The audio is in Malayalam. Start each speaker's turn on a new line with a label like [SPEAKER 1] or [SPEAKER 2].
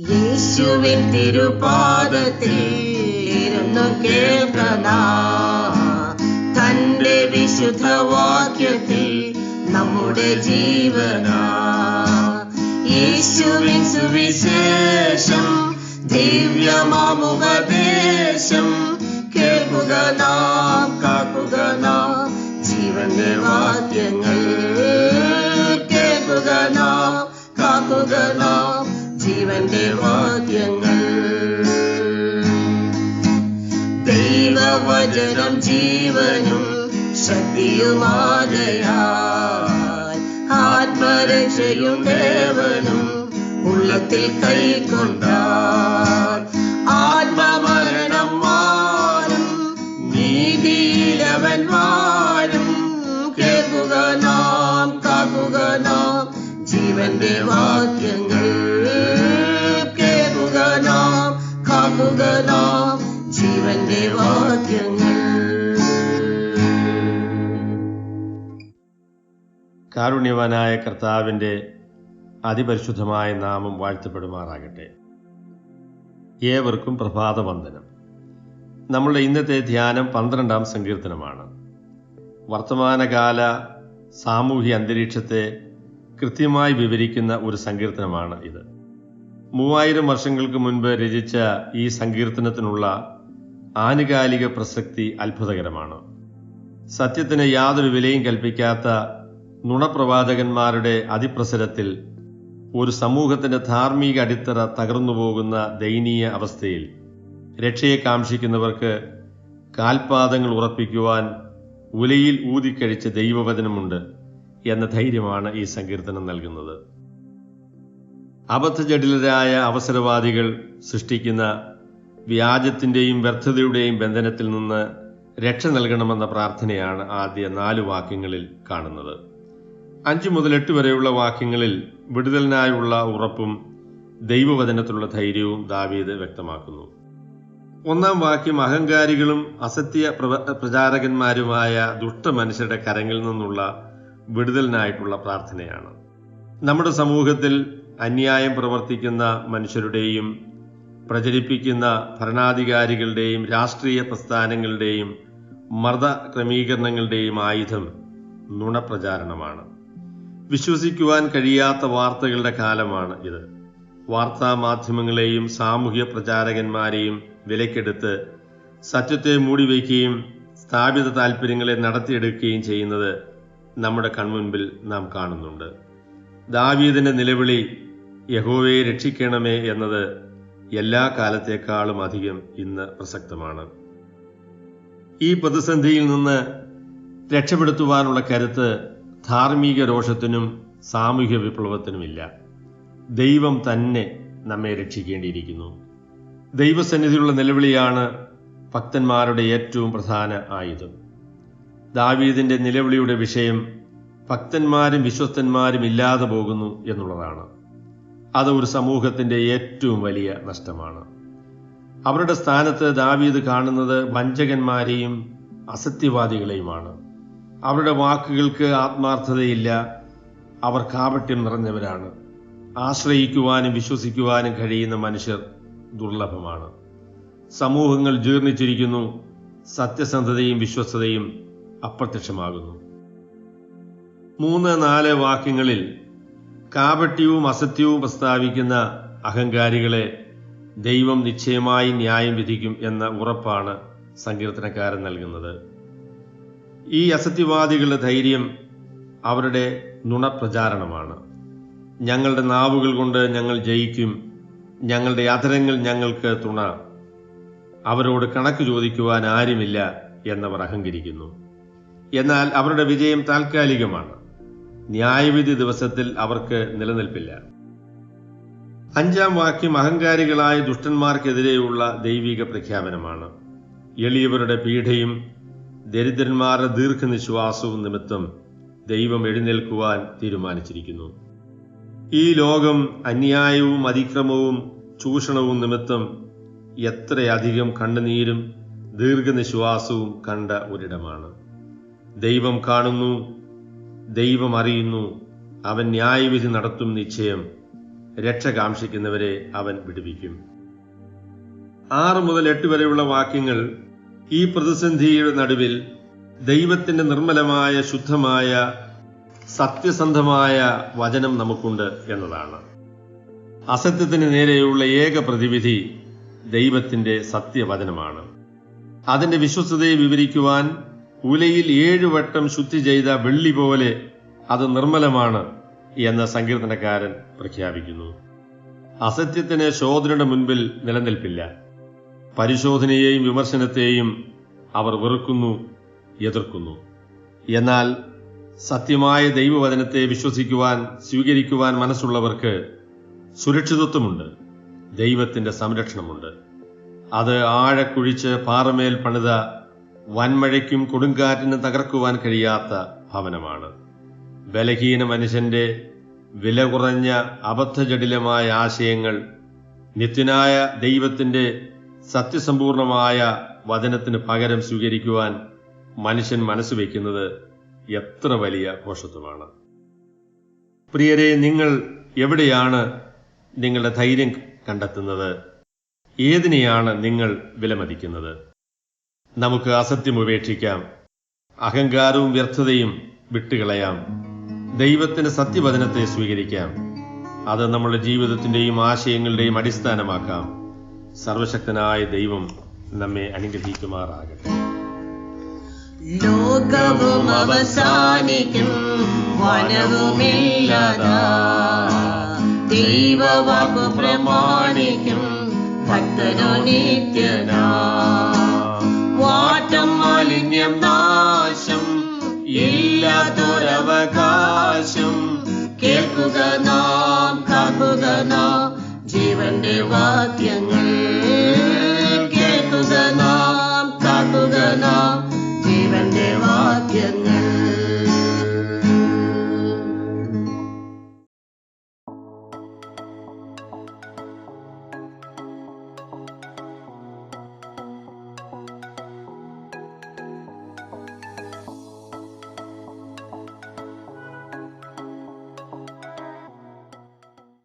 [SPEAKER 1] യേശുവിൻ തിരുപാദത്തിൽ ഇരുന്നു കേൾക്കണ. തന്റെ വിശുദ്ധ വാക്യത്തിൽ നമ്മുടെ ജീവന. യേശുവിൻ സുവിശേഷം ദിവ്യമാമുപദേശം കേൾക്കുക നാം. ദൈവവചനം ജീവനും ശക്തിയുമാകയാൽ ആത്മരക്ഷയും ദേവനും ഉള്ളത്തിൽ കൈക്കൊണ്ടാൽ ആത്മമരണം മാറും നീതിയിലവൻ വാഴും കേൾക്കുക നാം കാക്കുക നാം ജീവന്റെ വാക്യങ്ങൾ
[SPEAKER 2] കാരുണ്യവാനായ കർത്താവിന്റെ അതിപരിശുദ്ധമായ നാമം വാഴ്ത്തപ്പെടുമാറാകട്ടെ. ഏവർക്കും പ്രഭാതവന്ദനം. നമ്മളുടെ ഇന്നത്തെ ധ്യാനം പന്ത്രണ്ടാം സങ്കീർത്തനമാണ്. വർത്തമാനകാല സാമൂഹ്യ അന്തരീക്ഷത്തെ കൃത്യമായി വിവരിക്കുന്ന ഒരു സങ്കീർത്തനമാണ് ഇത്. മൂവായിരം വർഷങ്ങൾക്ക് മുൻപ് രചിച്ച ഈ സങ്കീർത്തനത്തിനുള്ള ആനുകാലിക പ്രസക്തി അത്ഭുതകരമാണ്. സത്യത്തിന് യാതൊരു വിലയും കൽപ്പിക്കാത്ത നുണപ്രവാചകന്മാരുടെ അതിപ്രസരത്തിൽ ഒരു സമൂഹത്തിന്റെ ധാർമ്മിക അടിത്തറ തകർന്നുപോകുന്ന ദയനീയ അവസ്ഥയിൽ രക്ഷയെ കാക്ഷിക്കുന്നവർക്ക് കാൽപാദങ്ങൾ ഉറപ്പിക്കുവാൻ ഉലയിൽ ഊതിക്കഴിച്ച ദൈവവചനമുണ്ട് എന്ന ധൈര്യമാണ് ഈ സങ്കീർത്തനം നൽകുന്നത്. അബദ്ധജടിലരായ അവസരവാദികൾ സൃഷ്ടിക്കുന്ന വ്യാജത്തിന്റെയും വ്യർത്ഥതയുടെയും ബന്ധനത്തിൽ നിന്ന് രക്ഷ നൽകണമെന്ന പ്രാർത്ഥനയാണ് ആദ്യ നാലു വാക്യങ്ങളിൽ കാണുന്നത്. അഞ്ച് മുതൽ എട്ട് വരെയുള്ള വാക്യങ്ങളിൽ വിടുതലിനായുള്ള ഉറപ്പും ദൈവവചനത്തിലുള്ള ധൈര്യവും ദാവീദ് വ്യക്തമാക്കുന്നു. ഒന്നാം വാക്യം അഹങ്കാരികളും അസത്യ പ്രചാരകന്മാരുമായ ദുഷ്ട മനുഷ്യരുടെ കരങ്ങളിൽ നിന്നുള്ള വിടുതലിനായിട്ടുള്ള പ്രാർത്ഥനയാണ്. നമ്മുടെ സമൂഹത്തിൽ അന്യായം പ്രവർത്തിക്കുന്ന മനുഷ്യരുടെയും പ്രചരിപ്പിക്കുന്ന ഭരണാധികാരികളുടെയും രാഷ്ട്രീയ പ്രസ്ഥാനങ്ങളുടെയും മർദ്ദ ക്രമീകരണങ്ങളുടെയും ആയുധം നുണപ്രചാരണമാണ്. വിശ്വസിക്കുവാൻ കഴിയാത്ത വാർത്തകളുടെ കാലമാണ് ഇത്. വാർത്താ മാധ്യമങ്ങളെയും സാമൂഹ്യ പ്രചാരകന്മാരെയും വിലക്കെടുത്ത് സത്യത്തെ മൂടിവെക്കുകയും സ്ഥാപിത താല്പര്യങ്ങളെ നടത്തിയെടുക്കുകയും ചെയ്യുന്നത് നമ്മുടെ കൺമുൻപിൽ നാം കാണുന്നുണ്ട്. ദാവീദിന്റെ നിലവിളി യഹോവയെ രക്ഷിക്കണമേ എന്നത് എല്ലാ കാലത്തേക്കാളും അധികം ഇന്ന് പ്രസക്തമാണ്. ഈ പ്രതിസന്ധിയിൽ നിന്ന് രക്ഷപ്പെടുത്തുവാനുള്ള കരുത്ത് ധാർമ്മിക രോഷത്തിനും സാമൂഹ്യ വിപ്ലവത്തിനുമില്ല. ദൈവം തന്നെ നമ്മെ രക്ഷിക്കേണ്ടിയിരിക്കുന്നു. ദൈവസന്നിധിയുള്ള നിലവിളിയാണ് ഭക്തന്മാരുടെ ഏറ്റവും പ്രധാന ആയുധം. ദാവീദിന്റെ നിലവിളിയുടെ വിഷയം ഭക്തന്മാരും വിശ്വസ്തന്മാരും ഇല്ലാതെ പോകുന്നു എന്നുള്ളതാണ്. അത് ഒരു സമൂഹത്തിന്റെ ഏറ്റവും വലിയ നഷ്ടമാണ്. അവരുടെ സ്ഥാനത്ത് ദാവീദ് കാണുന്നത് വഞ്ചകന്മാരെയും അസത്യവാദികളെയുമാണ്. അവരുടെ വാക്കുകൾക്ക് ആത്മാർത്ഥതയില്ല. അവർ കാപട്യം നിറഞ്ഞവരാണ്. ആശ്രയിക്കുവാനും വിശ്വസിക്കുവാനും കഴിയുന്ന മനുഷ്യർ ദുർലഭമാണ്. സമൂഹങ്ങൾ ജീർണിച്ചിരിക്കുന്നു. സത്യസന്ധതയും വിശ്വസ്തതയും അപ്രത്യക്ഷമാകുന്നു. മൂന്ന് നാല് വാക്യങ്ങളിൽ കാപട്യവും അസത്യവും പ്രസ്താവിക്കുന്ന അഹങ്കാരികളെ ദൈവം നിശ്ചയമായി ന്യായം വിധിക്കും എന്ന ഉറപ്പാണ് സങ്കീർത്തനക്കാരൻ നൽകുന്നത്. ഈ അസത്യവാദികളുടെ ധൈര്യം അവരുടെ നുണപ്രചാരണമാണ്. ഞങ്ങളുടെ നാവുകൾ കൊണ്ട് ഞങ്ങൾ ജയിക്കും ഞങ്ങളുടെ അധരങ്ങൾ ഞങ്ങൾക്ക് തുണ അവരോട് കണക്ക് ചോദിക്കുവാൻ ആരുമില്ല എന്നവർ അഹങ്കരിക്കുന്നു. എന്നാൽ അവരുടെ വിജയം താൽക്കാലികമാണ്. ന്യായവിധി ദിവസത്തിൽ അവർക്ക് നിലനിൽപ്പില്ല. അഞ്ചാം വാക്യം അഹങ്കാരികളായ ദുഷ്ടന്മാർക്കെതിരെയുള്ള ദൈവിക പ്രഖ്യാപനമാണ്. എളിയവരുടെ പീഡയും ദരിദ്രന്മാരുടെ ദീർഘനിശ്വാസവും നിമിത്തം ദൈവം എഴുന്നേൽക്കുവാൻ തീരുമാനിച്ചിരിക്കുന്നു. ഈ ലോകം അന്യായവും അതിക്രമവും ചൂഷണവും നിമിത്തം എത്രയധികം കണ്ണുനീരും ദീർഘനിശ്വാസവും കണ്ട ഒരിടമാണ്. ദൈവം കാണുന്നു ദൈവം അറിയുന്നു അവൻ ന്യായവിധി നടത്തും നിശ്ചയം രക്ഷ കാംക്ഷിക്കുന്നവരെ അവൻ വിടുവിക്കും. ആറ് മുതൽ എട്ട് വരെയുള്ള വാക്യങ്ങൾ ഈ പ്രതിസന്ധിയുടെ നടുവിൽ ദൈവത്തിന്റെ നിർമ്മലമായ ശുദ്ധമായ സത്യസന്ധമായ വചനം നമുക്കുണ്ട് എന്നതാണ്. അസത്യത്തിന് നേരെയുള്ള ഏക പ്രതിവിധി ദൈവത്തിന്റെ സത്യവചനമാണ്. അതിന്റെ വിശ്വസ്തതയെ വിവരിക്കുവാൻ ഉലയിൽ ഏഴു വട്ടം ശുദ്ധി ചെയ്ത വെള്ളി പോലെ അത് നിർമ്മലമാണ് എന്ന സങ്കീർത്തനക്കാരൻ പ്രഖ്യാപിക്കുന്നു. അസത്യത്തിന് ശോധനയുടെ മുൻപിൽ നിലനിൽപ്പില്ല. പരിശോധനയെയും വിമർശനത്തെയും അവർ വെറുക്കുന്നു എതിർക്കുന്നു. എന്നാൽ സത്യമായ ദൈവവചനത്തെ വിശ്വസിക്കുവാൻ സ്വീകരിക്കുവാൻ മനസ്സുള്ളവർക്ക് സുരക്ഷിതത്വമുണ്ട് ദൈവത്തിന്റെ സംരക്ഷണമുണ്ട്. അത് ആഴക്കുഴിച്ച് പാറമേൽ പണിത വൻമഴയ്ക്കും കൊടുങ്കാറ്റിനും തകർക്കുവാൻ കഴിയാത്ത ഭവനമാണ്. ബലഹീന മനുഷ്യന്റെ വില കുറഞ്ഞ അബദ്ധജടിലമായ ആശയങ്ങൾ നിത്യനായ ദൈവത്തിന്റെ സത്യസമ്പൂർണമായ വചനത്തിന് പകരം സ്വീകരിക്കുവാൻ മനുഷ്യൻ മനസ്സ് വയ്ക്കുന്നത് എത്ര വലിയ ഘോഷത്വമാണ്. പ്രിയരെ നിങ്ങൾ എവിടെയാണ് നിങ്ങളുടെ ധൈര്യം കണ്ടെത്തുന്നത്? ഏതിനെയാണ് നിങ്ങൾ വിലമതിക്കുന്നത്? നമുക്ക് അസത്യം ഉപേക്ഷിക്കാം. അഹങ്കാരവും വ്യർത്ഥതയും വിട്ടുകളയാം. ദൈവത്തിന്റെ സത്യവചനത്തെ സ്വീകരിക്കാം. അത് നമ്മുടെ ജീവിതത്തിന്റെയും ആശയങ്ങളുടെയും അടിസ്ഥാനമാക്കാം. സർവശക്തനായ ദൈവം നമ്മെ അനുഗ്രഹിക്കുമാറാകട്ടെ.
[SPEAKER 1] ലോകവും അവസാനിക്കും വനവുമില്ലാതാ. ദൈവവാക്കു പ്രമാണിക്കും ഭക്തനോ നിത്യനാ. വാട്ടം നാശം ഇല്ലാത്തൊരവകാശം കേൾക്കുക നാം.